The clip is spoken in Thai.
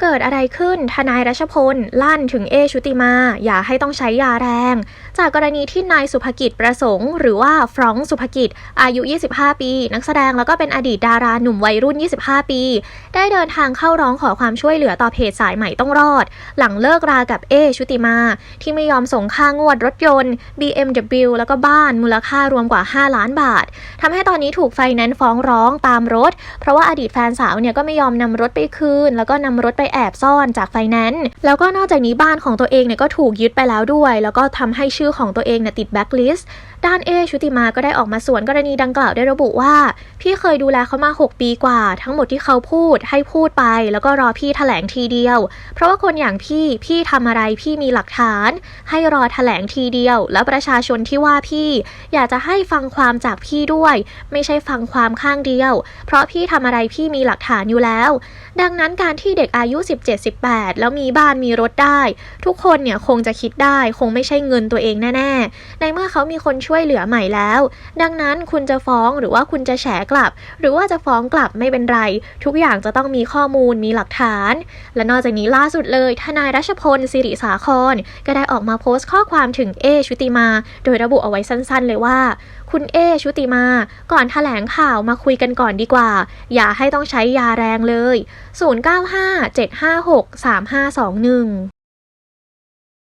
เกิดอะไรขึ้น ทนายรัชพล ลั่นถึงเอชุติมา อย่าให้ต้องใช้ยาแรง จากกรณีที่นายสุภกิจประสงค์ หรือว่าฟรองก์สุภกิจ อายุ 25 ปี นักแสดงแล้วก็เป็นอดีตดาราหนุ่มวัยรุ่น 25 ปี ได้เดินทางเข้าร้องขอความช่วยเหลือต่อเพจสายใหม่ต้องรอด หลังเลิกรากับเอชุติมา ที่ไม่ยอมส่งค่างวดรถยนต์ BMW แล้วก็บ้านมูลค่ารวมกว่า 5 ล้านบาททำให้ตอนนี้ถูกไฟแนนซ์ฟ้องร้องตามรถ เพราะว่าอดีตแฟนสาวเนี่ยก็ไม่ยอมนำรถไปคืน แล้วก็นำรถไปแอบซ่อนจากไฟแนนซ์แล้วก็นอกจากนี้บ้านของตัวเองเนี่ยก็ถูกยึดไปแล้วด้วย แล้วก็ทำให้ชื่อของตัวเองเนี่ยติดแบ็คลิสต์ด้านเอชุติมาก็ได้ออกมาสวนกรณีดังกล่าวได้ระบุว่า พี่เคยดูแลเขามา 6 ปีกว่า ทั้งหมดที่เขาพูดให้พูดไป แล้วก็รอพี่แถลงทีเดียว เพราะว่าคนอย่างพี่พี่ทำอะไรพี่มีหลักฐาน ให้รอแถลงทีเดียว แล้วประชาชนที่ว่าพี่ อยากจะให้ฟังความจากพี่ด้วย ไม่ใช่ฟังความข้างเดียว เพราะพี่ทำอะไรพี่มีหลักฐานอยู่แล้ว ดังนั้นการที่เด็กอายุ17-18 แล้วมีบ้านมีรถได้ ทุกคนเนี่ยคงจะคิดได้ คงไม่ใช่เงินตัวเองแน่ ๆ ในเมื่อเขามีคนช่วยเหลือใหม่แล้ว ดังนั้นคุณจะฟ้องหรือว่าคุณจะแฉกลับ หรือว่าจะฟ้องกลับไม่เป็นไร ทุกอย่างจะต้องมีข้อมูลมีหลักฐาน และนอกจากนี้ล่าสุดเลยทนายรัชพลสิริสาครก็ได้ออกมาโพสต์ข้อความถึงเอชุติมา โดยระบุเอาไว้สั้นๆ เลยว่าคุณเอชุติมา ก่อนแถลงข่าวมาคุยกันก่อนดีกว่า อย่าให้ต้องใช้ยาแรงเลย756 3521